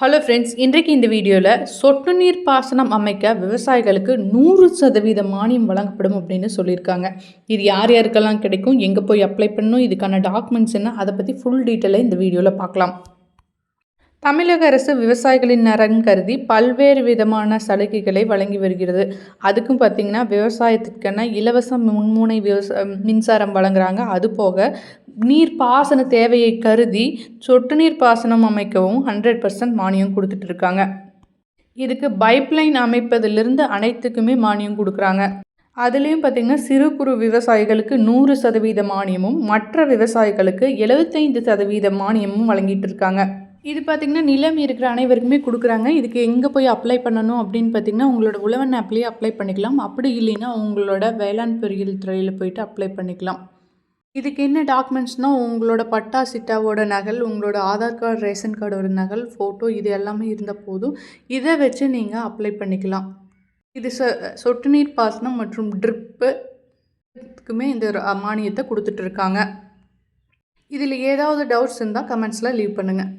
Hello friends இன்றைக்கு இந்த வீடியோவில் சொட்டு நீர் பாசனம் அமைக்க விவசாயிகளுக்கு நூறு சதவீத மானியம் வழங்கப்படும் அப்படின்னு சொல்லியிருக்காங்க. இது யார் யாருக்கெல்லாம் கிடைக்கும் எங்கே போய் அப்ளை பண்ணணும் இதுக்கான டாக்குமெண்ட்ஸ் என்ன அதை பற்றி ஃபுல் டீட்டெயிலாக இந்த வீடியோவில் பார்க்கலாம். தமிழக அரசு விவசாயிகளின் நலன் கருதி பல்வேறு விதமான சலுகைகளை வழங்கி வருகிறது. அதுக்கும் பார்த்திங்கன்னா விவசாயத்துக்கான இலவச முன்முனை விவசா மின்சாரம் வழங்குறாங்க. அது போக நீர் பாசன தேவையை கருதி சொட்டு நீர் பாசனம் அமைக்கவும் ஹண்ட்ரட் பர்சன்ட் மானியம் கொடுத்துட்டு இருக்காங்க இதுக்கு பைப்லைன் அமைப்பதிலிருந்து அனைத்துக்குமே மானியம் கொடுக்குறாங்க. அதுலேயும் பார்த்திங்கன்னா சிறு குறு விவசாயிகளுக்கு நூறு சதவீத மானியமும் மற்ற விவசாயிகளுக்கு எழுபத்தைந்து சதவீத மானியமும் வழங்கிட்டு இருக்காங்க இது பார்த்திங்கன்னா நிலம் இருக்கிற அனைவருக்குமே கொடுக்குறாங்க. இதுக்கு எங்கே போய் அப்ளை பண்ணணும் அப்படின்னு பார்த்திங்கன்னா உங்களோட உழவன் ஆப்லேயே அப்ளை பண்ணிக்கலாம். அப்படி இல்லைன்னா உங்களோட வேளாண் பொறியியல் துறையில் போயிட்டு அப்ளை பண்ணிக்கலாம். இதுக்கு என்ன டாக்குமெண்ட்ஸ்னால் உங்களோட பட்டா சிட்டாவோட நகல் உங்களோட ஆதார் கார்டு ரேஷன் கார்டோட நகல் ஃபோட்டோ இது எல்லாமே இருந்தால் போதும் இதை வச்சு நீங்கள் அப்ளை பண்ணிக்கலாம். இது சொ சொட்டு நீர் பாசனம் மற்றும் ட்ரிப்பு இதுக்குமே இந்த மானியத்தை கொடுத்துட்ருக்காங்க இதில் ஏதாவது டவுட்ஸ் இருந்தால் கமெண்ட்ஸில் லீவ் பண்ணுங்கள்